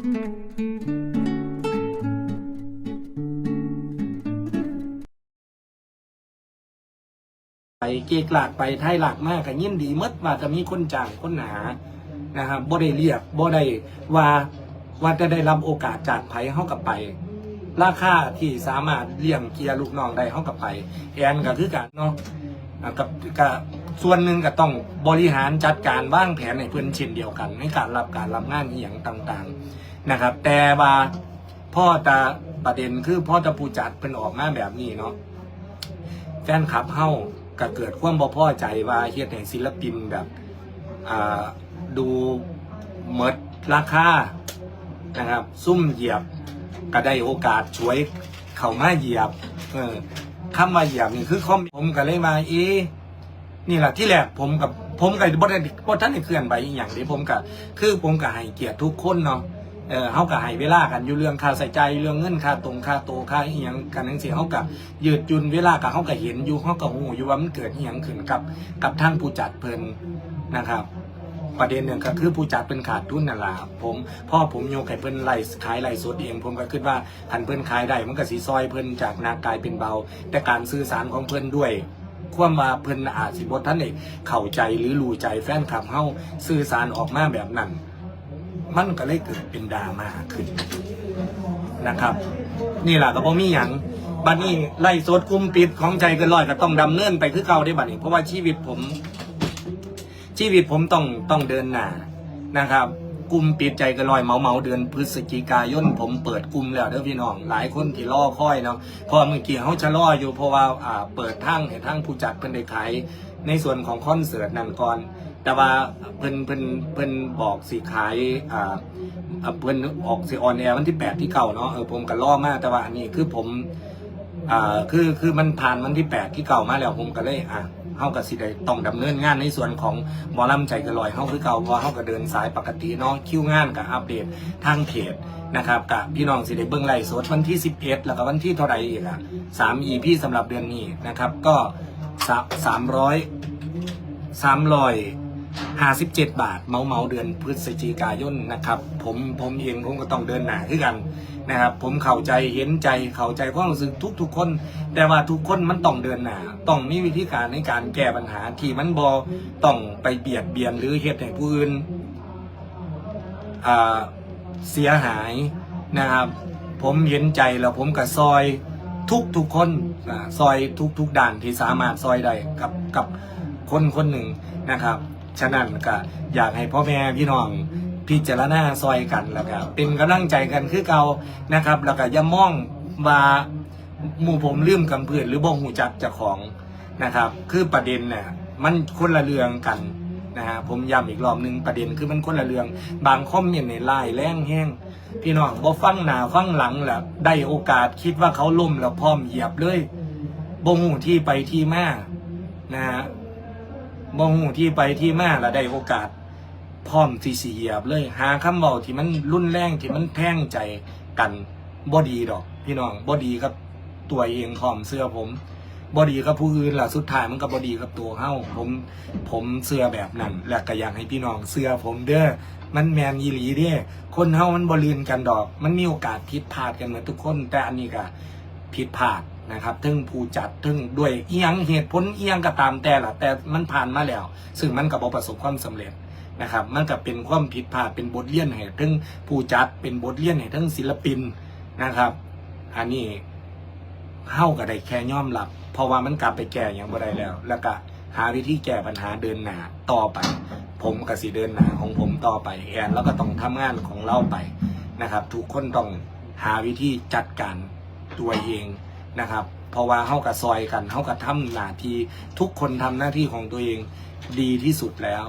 ไปเกกหลากไปไทยหลากมากก็ยินดีมดว่าจะมีคนจ้างคนหานะครับบ่ได้เรียกบ่ได้ว่าว่าจะได้รับโอกาสจากไผเฮากับไป ราคาที่สามารถเลี้ยงเกียร์ลูกน้องได้เฮากับไป แอนก็คือกันเนาะกับกับส่วนหนึ่งก็ต้องบริหารจัดการวางแผนในพื่อนเช่นเดียวกันในการรับการรับงานอหย่างต่างๆ นะครับ แต่ว่าพ่อจะประเด็นคือพ่อจะผู้จัดเป็นออกมาแบบนี้เนาะแฟนคลับเฮาก็เกิดความบ่พอใจว่าเฮ็ดให้ศิลปินแบบอ่าดูเมดราคานะครับ ซุ่มเหยียบก็ได้โอกาสช่วยเข้ามาเหยียบ เออคำว่าเหยียบนี่คือคอมผมก็เลยมาเอ๊นี่แหละที่แรกผมกับผมกับบ่ได้บ่ทันเคลื่อนไหวอีหยังนี่ผมก็คือผมก็ให้เกียรติทุกคนเนาะ เออเฮาก็ให้เวลากันอยู่เรื่องค่าใส่ใจเรื่องเงินค่าตรงค่าโตค่าเอียงกันจังซี่เฮาก็ยืดยุ่นเวลาก็เฮาก็เห็นอยู่เฮาก็ฮู้อยู่ว่ามันเกิดอียงขึ้นกับกับทางผู้จัดเพิ่นนะครับประเด็นหนึ่งก็คือผู้จัดเป็นขาดทุนนั่นล่ะผมพ่อผมโยกให้เพิ่นไล่ขายไล่สดเองผมก็คิดว่าคันเพิ่นขายได้มันก็สิซอยเพิ่นจากหนากลายเป็นเบา แต่การสื่อสารของเพิ่นด้วยความว่าเพิ่นอาจสิบ่ทันได้เข้าใจหรือรู้ใจแฟนคลับเฮาสื่อสารออกมาแบบนั้น มันก็เลยเกิดเป็นดราม่าขึ้นนะครับ นี่แหละก็บ่มีหยังบัดนี้ไล่สดกุมปิดของใจเกินร้อยก็ต้องดำเนินไปคือเก่าได้บัดนี้ เพราะว่าชีวิตผม ชีวิตผมต้องต้องเดินหน้านะครับกลุ่มปิดใจกันลอยเมาเมาเดือนพฤศจิกายนผมเปิดกลุ่มแล้วเด้อพี่น้อง หลายคนที่รอค่อยเนาะเพราะว่าเมื่อกี้เขาจะรออยู่เพราะว่าอ่าเปิดทั้งให้ทั้งผู้จัดเพิ่นได้ขาย ในส่วนของคอนเสิร์ตนั่นก่อน แต่ว่าเพิ่นเพิ่นเพิ่นบอกสิขายอ่าเพิ่นออกสิออนแอร์วันที่ 8 ที่เก่าเนาะเออผมก็รอมากแต่ว่าอันนี้คือผมอ่าคือคือมันผ่านวันที่ 8 ที่เก่ามาแล้วผมก็เลยอะเฮากับสิได้ต้องดำเนินงานในส่วนของหมอลำใจกระลอยเฮาคือเก่าเพราะเฮาก็เดินสายปกติเนาะคิวงานกับอัปเดตทางเพจนะครับกับพี่น้องสิได้เบิ่งไลฟ์สดวันที่ 11 แล้วก็วันที่เท่าไหร่อีกอะ3 EP สำหรับเดือนนี้นะครับก็ สาม300 357บเจ็ดบาทเมาเมาเดือนพฤศจิกายนนะครับ ผมผมเองผมก็ต้องเดินหน้าคือกันนะครับ ผมเข้าใจเห็นใจเข้าใจความรู้สึกทุกทุกคน แต่ว่าทุกคนมันต้องเดินหน้าต้องมีวิธีการในการแก้ปัญหาที่มันบอต้องไปเบียดเบียนหรือเหตุให้ผู้อื่นอ่าเสียหายนะครับ ผมเห็นใจแล้วผมกับซอย ทุกทุกคนซอยทุกทุกด่านที่สามารถซอยได้กับกับคนคนหนึ่งนะครับ ฉะนั้นก็อยากให้พ่อแม่พี่น้องพิจารณาซอยกันแล้วก็เป็นกำลังใจกันคือเก่านะครับ แล้วก็อย่ามองว่าหมู่ผมลืมกำเพื่อนหรือบ่หูจักเจ้าของนะครับ คือประเด็นน่ะมันคนละเรื่องกันนะฮะผมย้ำอีกรอบหนึ่งประเด็นคือมันคนละเรื่อง บางคอมเมนต์ในไล่แรงแห้ง พี่น้องบ่ฟังหน้าฟังหลังแหละได้โอกาสคิดว่าเขาล่มแล้วพร้อมเหยียบเลยบ่หูที่ไปที่มานะฮะบ่หูที่ไปที่มาแล้วได้โอกาสพร้อมที่สิเหยียบเลย หาคำเบาที่มันรุนแรงที่มันแท่งใจกันบอดีดอก พี่น้องบอดีกับ ตัวเองพร้อมเสื้อผม บอดีกับผู้อื่นล่ะสุดท้ายมันก็บอดีกับตัวเฮาผมผมเสื้อแบบนั้น และก็อยากให้พี่น้องเสื้อผมเด้อมันแมนยีหลีเด้คนเฮามันบลืนกันดอก มันมีโอกาสผิดพลาดกันเหมือนทุกคน แต่อันนี้ก็ผิดพลาดนะครับทึ่งผู้จัดทึ่งด้วยเอียงเหตุผลเอียงก็ตามแต่ละแต่มันผ่านมาแล้ว ซึ่งมันก็บประสบความสำเร็จนะครับ มันก็เป็นความผิดพลาดเป็นบทเรียนให้ทั้งผู้จัดเป็นบทเรียนให้ทั้งศิลปินนะครับ อันนี้ เฮาก็ได้แค่ย่อมรับ เพราะว่ามันกลับไปแก้อย่างบ่ได้แล้ว แล้วก็หาวิธีแก้ปัญหาเดินหน้าต่อไป ผมก็สิเดินหน้าของผมต่อไปแอนแล้วก็ต้องทำงานของเราไปนะครับ ทุกคนต้องหาวิธีจัดการตัวเองนะครับ เพราะว่าเฮากับซอยกันเฮากับทำหน้าที่ทุกคนทำหน้าที่ของตัวเองดีที่สุดแล้ว